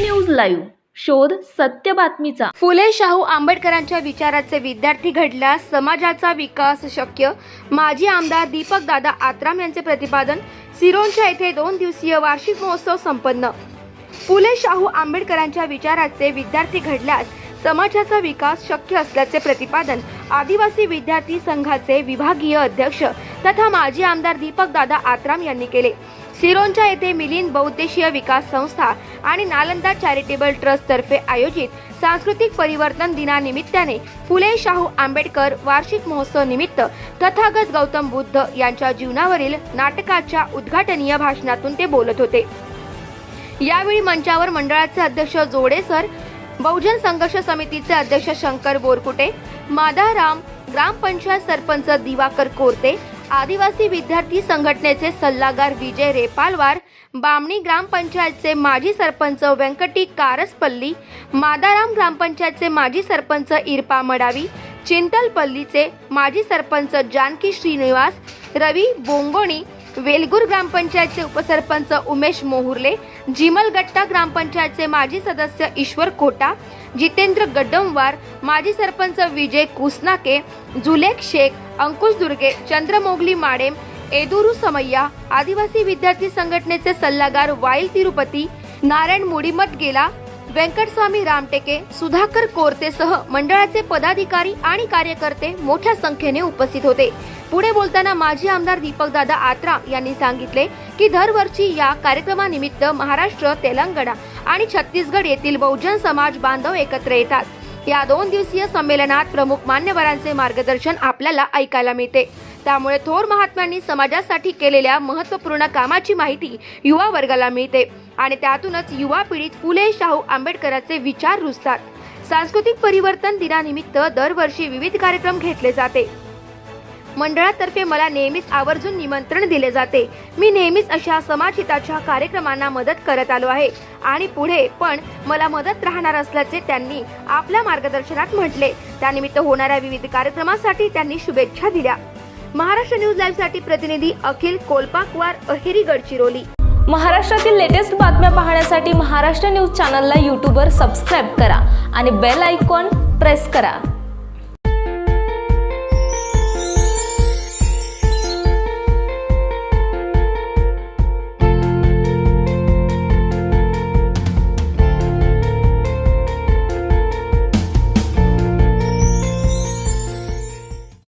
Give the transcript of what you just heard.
News live. शोध सत्य बातमीचा. फुले शाहू आंबेडकरांच्या विचाराचे विद्यार्थी घडल्यास समाजाचा विकास शक्य. माजी आमदार दीपक दादा आत्राम यांचे प्रतिपादन. सिरोंच्या येथे दोन दिवसीय वार्षिक महोत्सव संपन्न. फुले शाहू आंबेडकरांच्या विचाराचे विद्यार्थी घडल्यास समाजाचा विकास शक्य असल्याचे प्रतिपादन आदिवासी विद्यार्थी संघाचे विभागीय अध्यक्ष तथा माजी आमदार दीपक दादा आत्राम यांनी केले. सिरोंचा येथे मिलिंद बहुद्देशीय विकास संस्था आणि नालंदा चॅरिटेबल ट्रस्ट तर्फे आयोजित सांस्कृतिक परिवर्तन दिनानिमित्ताने फुले शाहू आंबेडकर वार्षिक महोत्सव निमित्त तथागत गौतम बुद्ध यांच्या जीवनावरील नाटकाच्या उद्घाटनीय भाषणातून ते बोलत होते. यावेळी मंचावर मंडळाचे अध्यक्ष जोडे सर बहुजन संघर्ष समितीचे अध्यक्ष शंकर बोरकुटे मादाराम ग्रामपंचायत सरपंच दिवाकर कोरते आदिवासी विद्यार्थी संघटनेचे सल्लागार विजय रेपालवार बामणी ग्रामपंचायतचे माजी सरपंच व्यंकटी कारसपल्ली मादाराम ग्रामपंचायतचे माजी सरपंच इरपा मडावी चिंतलपल्लीचे माजी सरपंच जानकी श्रीनिवास रवी बोंगोणी वेलगूर ग्रामपंचायतचे उपसरपंच उमेश मोहुर्ले जिमलगट्टा ग्रामपंचायतचे माजी सदस्य ईश्वर कोटा जितेंद्र गड्डमवार माजी सरपंच विजय कुसनाके जुलेख शेख अंकुश दुर्गे चंद्रमोगली माडेम एदुरू समय्या आदिवासी विद्यार्थी संघटनेचे सल्लागार वाईल तिरुपती नारायण मुडीमत गेला व्यंकटस्वामी रामटेके सुधाकर कोरतेसह मंडळाचे पदाधिकारी आणि कार्यकर्ते मोठ्या संख्येने उपस्थित होते. पुढे बोलताना माजी आमदार दीपकदादा आत्राम यांनी सांगितले की दरवर्षी या कार्यक्रमानिमित्त महाराष्ट्र तेलंगणा आणि छत्तीसगड येथील बहुजन समाज बांधव एकत्र येतात. या दोन दिवसीय संमेलनात प्रमुख मान्यवरांचे मार्गदर्शन आपल्याला ऐकायला मिळते. त्यामुळे थोर महात्म्यांनी समाजासाठी केलेल्या महत्त्वपूर्ण कामाची माहिती युवा वर्गाला मिळते आणि त्यातूनच युवा पिढीत फुले शाहू आंबेडकरांचे विचार रुजतात. सांस्कृतिक परिवर्तन दिनानिमित्त दरवर्षी विविध कार्यक्रम घेतले जाते. मंडळातर्फे मला नेहमीच आवर्जून निमंत्रण दिले जाते. मी नेहमीच अशा समाजहिताच्या कार्यक्रमांना मदत करत आलो आहे. आणि पुढे पण मला मदत राहणार असल्याचे त्यांनी आपल्या मार्गदर्शनात म्हटले. त्यानिमित्त होणाऱ्या विविध कार्यक्रमासाठी त्यांनी शुभेच्छा दिल्या. महाराष्ट्र न्यूज लाईव्हसाठी प्रतिनिधी अखिल कोलपाकवार अहेरी गडचिरोली. महाराष्ट्रातील लेटेस्ट बातम्या पाहण्यासाठी महाराष्ट्र न्यूज चॅनलला यूट्यूबवर सबस्क्राईब करा आणि बेल आयकॉन प्रेस करा.